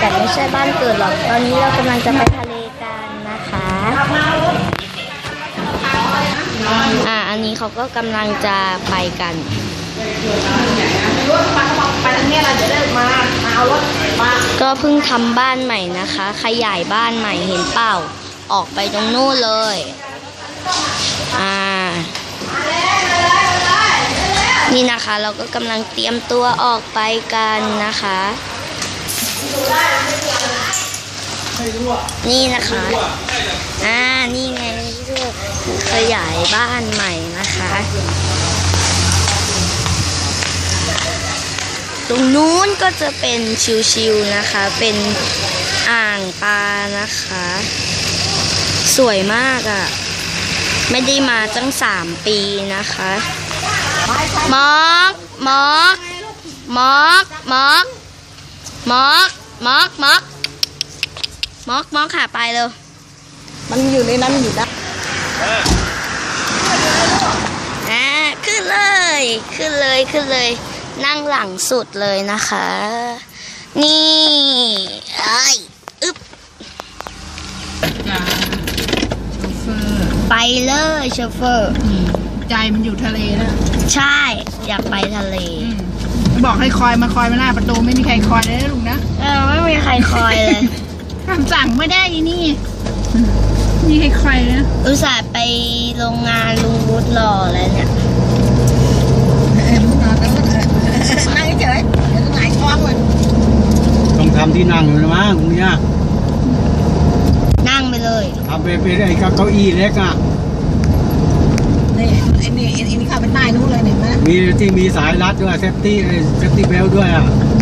แต่ไม่ใช่บ้านเกิดหรอก ตอนนี้เรากำลังจะไปทะเลกันนะคะ อ่า อันนี้เขาก็กำลังจะไปกันไปทางนี้เราจะได้มามาเอารถมาก็เพิ่งทำบ้านใหม่นะคะ ขยายบ้านใหม่เห็นเปล่า ออกไปตรงนู้นเลย อ่า นี่นะคะเราก็กำลังเตรียมตัวออกไปกันนะคะ นี่นะคะ อ่า นี่ไงเพื่อขยายบ้านใหม่นะคะ ตรงนู้นก็จะเป็นชิวๆนะคะ เป็นอ่างปลานะคะ สวยมากอะ่ะ ไม่ได้มาตั้งสามปีนะคะ มอกมอกมอกมอกมอกมอกมอก มอกมอกค่ะไปเร็วมันอยู่ในนั้นอยู่นะอ่าขึ้นเลย ขึ้นเลยขึ้นเลย นั่งหลังสุดเลยนะคะ นี่ไอ้ยอึ๊บจ้าโชเฟอร์ไปเลยโชเฟอร์ใจมันอยู่ทะเลนะ ใช่ อยากไปทะเล บอกให้คอยมาคอยมาหน้าประตูไม่มีใครคอยเลยนะลุงนะ เออ ไม่มีใครคอยเลย คำสั่งไม่ได้อีนี่มีใครคอยนะอุตส่าห์ไปโรงงานลุงวุฒรอแล้วเนี่ยเอ็มนอนแล้วก็นั่งเฉยเดี๋ยวก็หงายท้องเลยต้องทำที่นั่งเลยมั้งเนี่ยนั่งไปเลยทำเป็นเป็นไอ้เก้าอี้เล็กอะนี่ไอ้นี่ไอ้นี่เข้าไปใต้นู้นเลยเห็นไหมมีที่มีสายรัดด้วยเซฟตี้เซฟตี้เบลด้วยอะอ